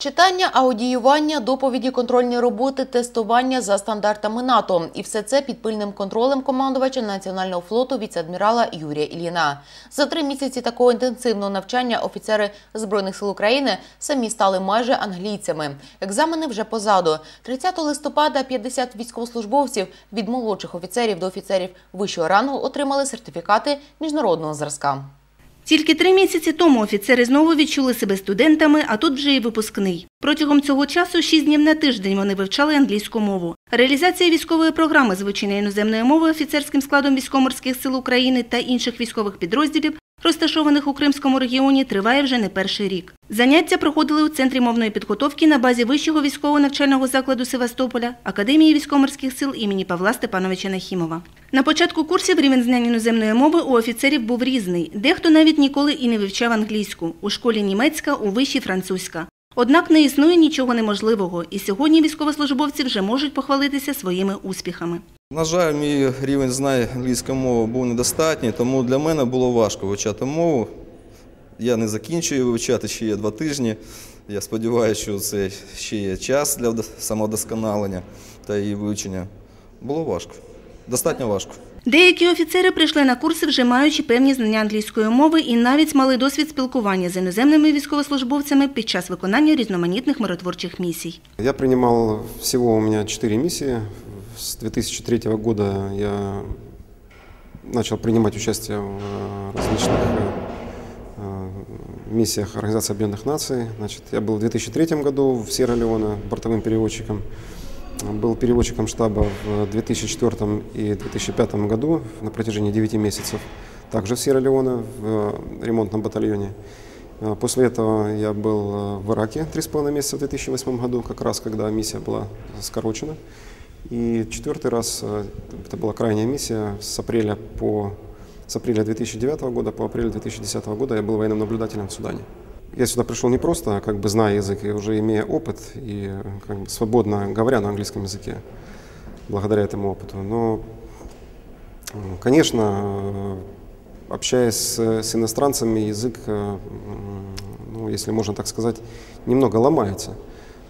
Читання, аудіювання, доповіді, контрольні роботи, тестування за стандартами НАТО. І все це під пильним контролем командувача Національного флоту віце-адмірала Юрія Ільїна. За три місяці такого інтенсивного навчання офіцери Збройних сил України самі стали майже англійцями. Екзамени вже позаду. 30 листопада 50 військовослужбовців від молодших офіцерів до офіцерів вищого рангу отримали сертифікати міжнародного зразка. Тільки три місяці тому офіцери знову відчули себе студентами, а тут вже і випускний. Протягом цього часу шість днів на тиждень вони вивчали англійську мову. Реалізація військової програми з вивчення іноземної мови офіцерським складом військово-морських сил України та інших військових підрозділів, розташованих у Кримському регіоні, триває вже не перший рік. Заняття проходили у центрі мовної підготовки на базі Вищого військового навчального закладу Севастополя, Академії військово-морських сил імені Павла Степановича Нахімова. На початку курсів рівень знань іноземної мови у офіцерів був різний. Дехто навіть ніколи і не вивчав англійську. У школі німецька, у виші французька. Однак не існує нічого неможливого, і сьогодні військовослужбовці вже можуть похвалитися своїми успіхами. На жаль, мій рівень знань англійської мови був недостатній, тому для мене було важко вивчати мову. Я не закінчую вивчати, ще є два тижні. Я сподіваюся, що це ще є час для самодосконалення та її вивчення. Було важко, достатньо важко. Деякі офіцери прийшли на курси, вже маючи певні знання англійської мови і навіть мали досвід спілкування з іноземними військовослужбовцями під час виконання різноманітних миротворчих місій. Я принимал всего у меня четыре миссии. С 2003 года я начал принимать участие в э, различных э, э, миссиях Организации Объединенных Наций. Значит, я был в 2003 году в Сьерра-Леоне бортовым переводчиком. Был переводчиком штаба в 2004 и 2005 году на протяжении 9 месяцев. Также в Сьерра-Леоне в э, ремонтном батальоне. Э, После этого я был э, в Ираке 3,5 месяца в 2008 году, как раз когда миссия была скорочена. И четвертый раз, это была крайняя миссия, с апреля, по, с апреля 2009 года по апрель 2010 года я был военным наблюдателем в Судане. Я сюда пришел не просто, как бы зная язык, и уже имея опыт и как бы свободно говоря на английском языке, благодаря этому опыту, но, конечно, общаясь с, с иностранцами, язык, э, ну, если можно так сказать, немного ломается.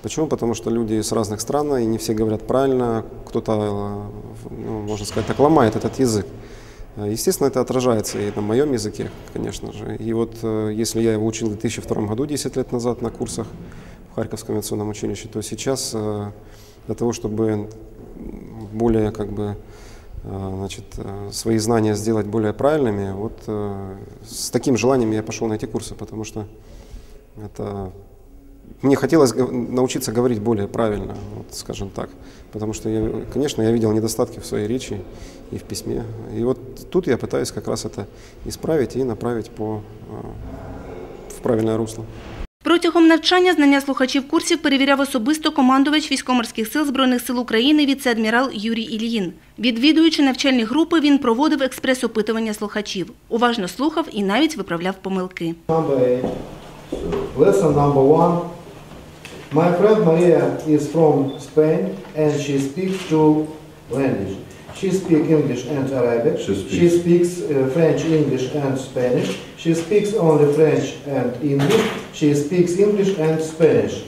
Почему? Потому что люди с разных стран, и не все говорят правильно, кто-то, э, ну, можно сказать, так ломает этот язык. Э, Естественно, это отражается и на моем языке, конечно же. И вот э, если я его учил в 2002 году, 10 лет назад, на курсах в Харьковском авиационном училище, то сейчас э, для того, чтобы более как бы значит, свои знания сделать более правильными, вот с таким желанием я пошел на эти курсы, потому что это мне хотелось гов- научиться говорить более правильно, вот, скажем так, потому что, я, конечно, я видел недостатки в своей речи и в письме. И вот тут я пытаюсь как раз это исправить и направить по, э, в правильное русло. Протягом навчання знання слухачів курсів перевіряв особисто командувач військово-морських сил Збройних сил України віце-адмірал Юрій Ільїн. Відвідуючи навчальні групи, він проводив експрес-опитування слухачів. Уважно слухав і навіть виправляв помилки. Number eight. Lesson number one. My friend Maria is from Spain and she speaks two languages. She speaks English and Arabic. She speaks- speaks uh, French, English and Spanish. She speaks only French and English. She speaks English and Spanish.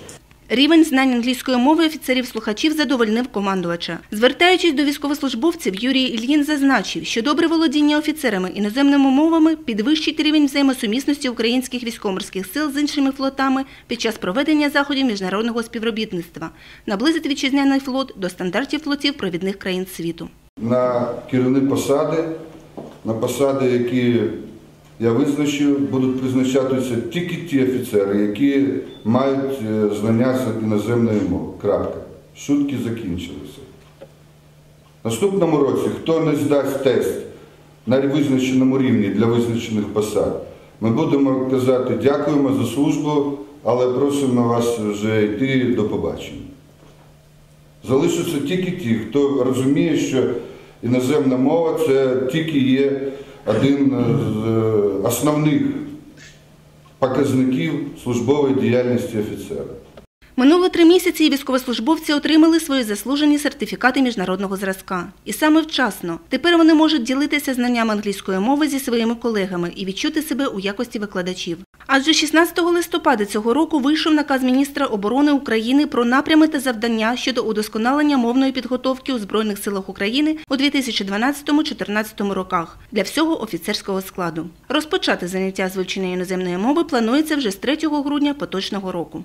Рівень знань англійської мови офіцерів-слухачів задовольнив командувача. Звертаючись до військовослужбовців, Юрій Ільїн зазначив, що добре володіння офіцерами іноземними мовами підвищить рівень взаємосумісності українських військово-морських сил з іншими флотами під час проведення заходів міжнародного співробітництва, наблизить вітчизняний флот до стандартів флотів провідних країн світу. на керівні посади, на посади, які я визначив, будуть призначатися тільки ті офіцери, які мають е, знання з іноземної мови. Крапка. Шутки закінчилися. Наступному році, хто не здасть тест на визначеному рівні для визначених посад, ми будемо казати дякуємо за службу, але просимо вас вже йти до побачення. Залишаться тільки ті, хто розуміє, що іноземна мова це тільки є один з е, основних показників службової діяльності офіцера. Минуло три місяці військовослужбовці отримали свої заслужені сертифікати міжнародного зразка. І саме вчасно. Тепер вони можуть ділитися знанням англійської мови зі своїми колегами і відчути себе у якості викладачів. Адже 16 листопада цього року вийшов наказ міністра оборони України про напрями та завдання щодо удосконалення мовної підготовки у Збройних силах України у 2012-2014 роках для всього офіцерського складу. Розпочати заняття з вивчення іноземної мови планується вже з 3 грудня поточного року.